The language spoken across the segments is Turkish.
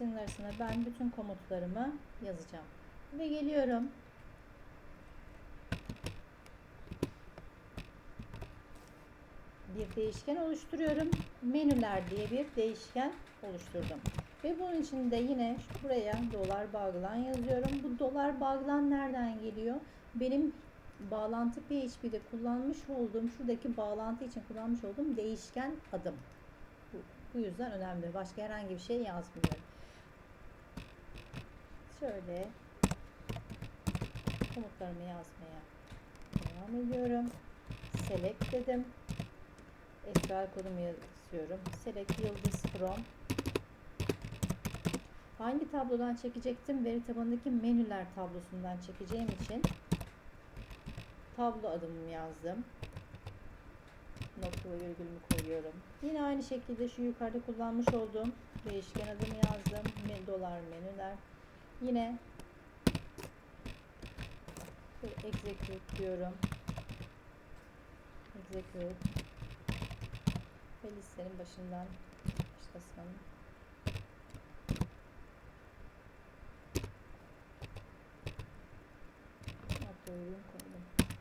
ikisinin arasına ben bütün komutlarımı yazacağım. Ve geliyorum. Bir değişken oluşturuyorum. Menüler diye bir değişken oluşturdum. Ve bunun için de yine buraya dolar bağlan yazıyorum. Bu dolar bağlan nereden geliyor? Benim bağlantı PHP'de kullanmış olduğum şuradaki bağlantı için kullanmış olduğum değişken adım. Bu, bu yüzden önemli. Başka herhangi bir şey yazmıyorum. Şöyle komutlarımı yazmaya devam ediyorum. Select dedim. SQL kodumu yazıyorum. Select yıldız from Hangi tablodan çekecektim? Veri tabanındaki menüler tablosundan çekeceğim için tablo adımımı yazdım. Nokta ve virgülümü koyuyorum. Yine aynı şekilde şu yukarıda kullanmış olduğum değişken adımı yazdım. Dolar menüler. Yine execute diyorum. Execute ve listenin başından başlasın.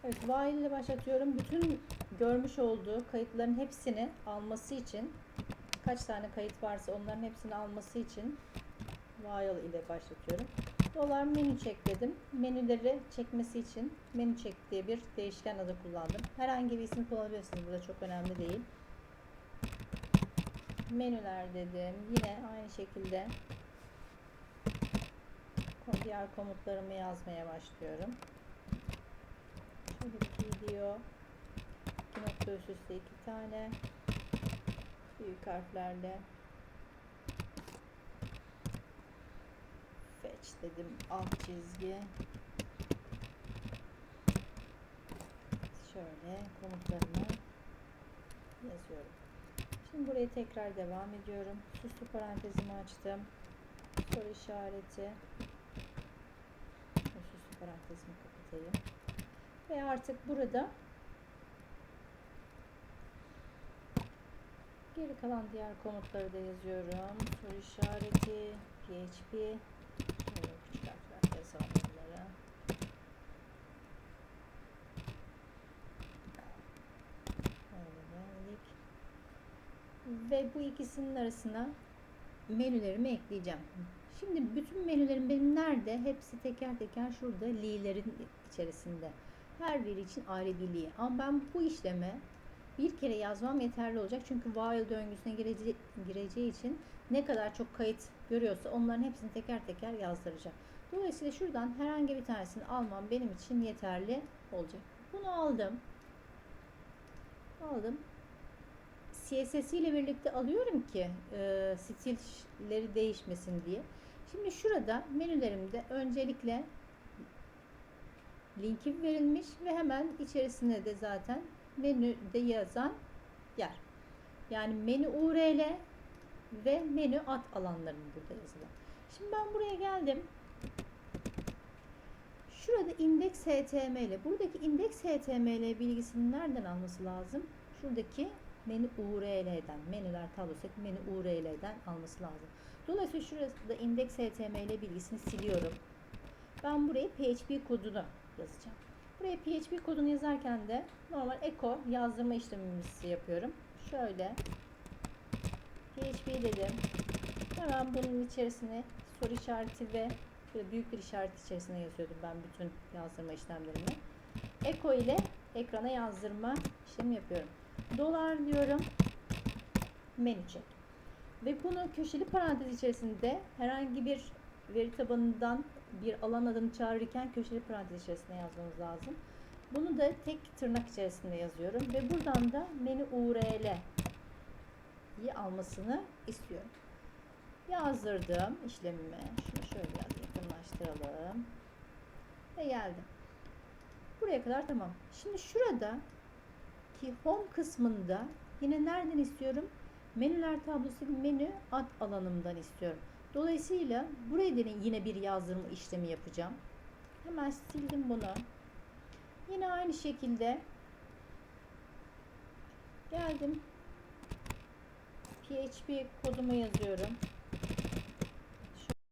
Evet, while ile başlatıyorum. Bütün görmüş olduğu kayıtların hepsini alması için kaç tane kayıt varsa onların hepsini alması için while ile başlatıyorum. Dolar menü çek dedim. Menüleri çekmesi için menü çek diye bir değişken adı kullandım. Herhangi bir isim kullanabilirsiniz. Burada çok önemli değil. Menüler dedim. Yine aynı şekilde diğer komutlarımı yazmaya başlıyorum. Şöyle video. İki nokta üst üste iki tane. Büyük harflerle. Fetch dedim. Alt çizgi. Şöyle komutlarımı yazıyorum. Şimdi buraya tekrar devam ediyorum. Süslü parantezimi açtım. Soru işareti. Süslü parantezimi kapatayım. Ve artık burada geri kalan diğer komutları da yazıyorum. Soru işareti, PHP, Ve bu ikisinin arasına menülerimi ekleyeceğim. Şimdi bütün menülerim benim nerede? Hepsi teker teker şurada li'lerin içerisinde. Her biri için ayrı bir li. Ama ben bu işleme bir kere yazmam yeterli olacak. Çünkü while döngüsüne gireceği, gireceği için ne kadar çok kayıt görüyorsa onların hepsini teker teker yazdıracak. Dolayısıyla şuradan herhangi bir tanesini almam benim için yeterli olacak. Bunu aldım. Aldım. CSS ile birlikte alıyorum ki e, stilleri değişmesin diye. Şimdi şurada menülerimde öncelikle linki verilmiş ve hemen içerisinde de zaten menüde yazan yer. Yani menü URL ve menü ad alanlarım burada yazılı. Şimdi ben buraya geldim. Şurada index html. Buradaki index html bilgisini nereden alması lazım? Şuradaki menü URL'den, menüler tablosundaki menü URL'den alması lazım. Dolayısıyla şurada index html bilgisini siliyorum. Ben buraya PHP kodunu yazacağım. Buraya PHP kodunu yazarken de normal echo yazdırma işlemimizi yapıyorum. Şöyle PHP dedim. Hemen bunun içerisine soru işareti ve şöyle büyük bir işaret içerisine yazıyordum ben bütün yazdırma işlemlerimi. Echo ile ekrana yazdırma işlemi yapıyorum. Dolar diyorum. Menü çek. Ve bunu köşeli parantez içerisinde herhangi bir veri tabanından bir alan adını çağırırken köşeli parantez içerisinde yazmamız lazım. Bunu da tek tırnak içerisinde yazıyorum ve buradan da menü URL'yi almasını istiyorum. Yazdırdım işlemimi. Şunu şöyle yakınlaştıralım. Ve geldim. Buraya kadar tamam. Şimdi şurada ki home kısmında yine nereden istiyorum? Menüler tablosu menü ad alanımdan istiyorum. Dolayısıyla buraya da yine bir yazdırma işlemi yapacağım. Hemen sildim bunu. Yine aynı şekilde geldim. PHP kodumu yazıyorum.